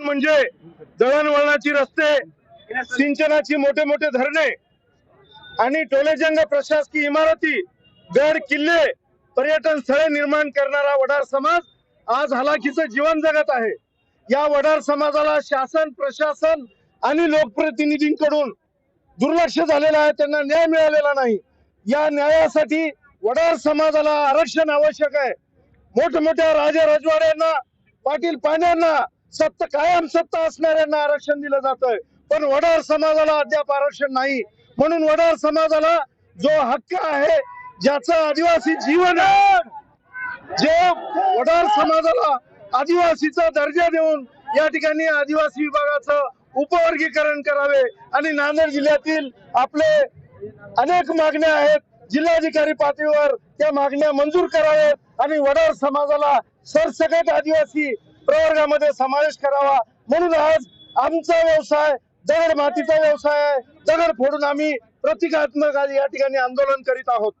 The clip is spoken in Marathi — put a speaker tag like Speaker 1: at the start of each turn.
Speaker 1: म्हणजे दळणवळणाची रस्ते सिंचनाची मोठे मोठे धरणे आणि टोलेजंग प्रशासकीय इमारती गड किल्ले पर्यटन स्थळे निर्माण करणारा वडार समाज आज हलाखीचं जीवन जगत आहे. या वडार समाजाला शासन प्रशासन आणि लोकप्रतिनिधींकडून दुर्लक्ष झालेलं आहे त्यांना न्याय मिळालेला नाही. या न्यायासाठी वडार समाजाला आरक्षण आवश्यक आहे. मोठमोठ्या राजे रजवाड्यांना पाटील पाण्यांना सत्ता कायम सत्ता असणाऱ्यांना आरक्षण दिलं जात पण वडार समाजाला अद्याप आरक्षण नाही. म्हणून वडार समाजाला जो हक्क आहे ज्याचं आदिवासी जीवन आहे जे वडार समाजाला आदिवासीचा दर्जा देऊन या ठिकाणी आदिवासी विभागाचं उपवर्गीकरण करावे आणि नांदेड जिल्ह्यातील आपले अनेक मागण्या आहेत. जिल्हाधिकारी पातळीवर त्या मागण्या मंजूर कराव्यात आणि वडार समाजाला सरसकट आदिवासी प्रवर्गामध्ये समावेश करावा. म्हणून आज आमचा व्यवसाय दगड मातीचा व्यवसाय आहे. दगड फोडून आम्ही प्रतिकात्मक आज या ठिकाणी आंदोलन करीत आहोत.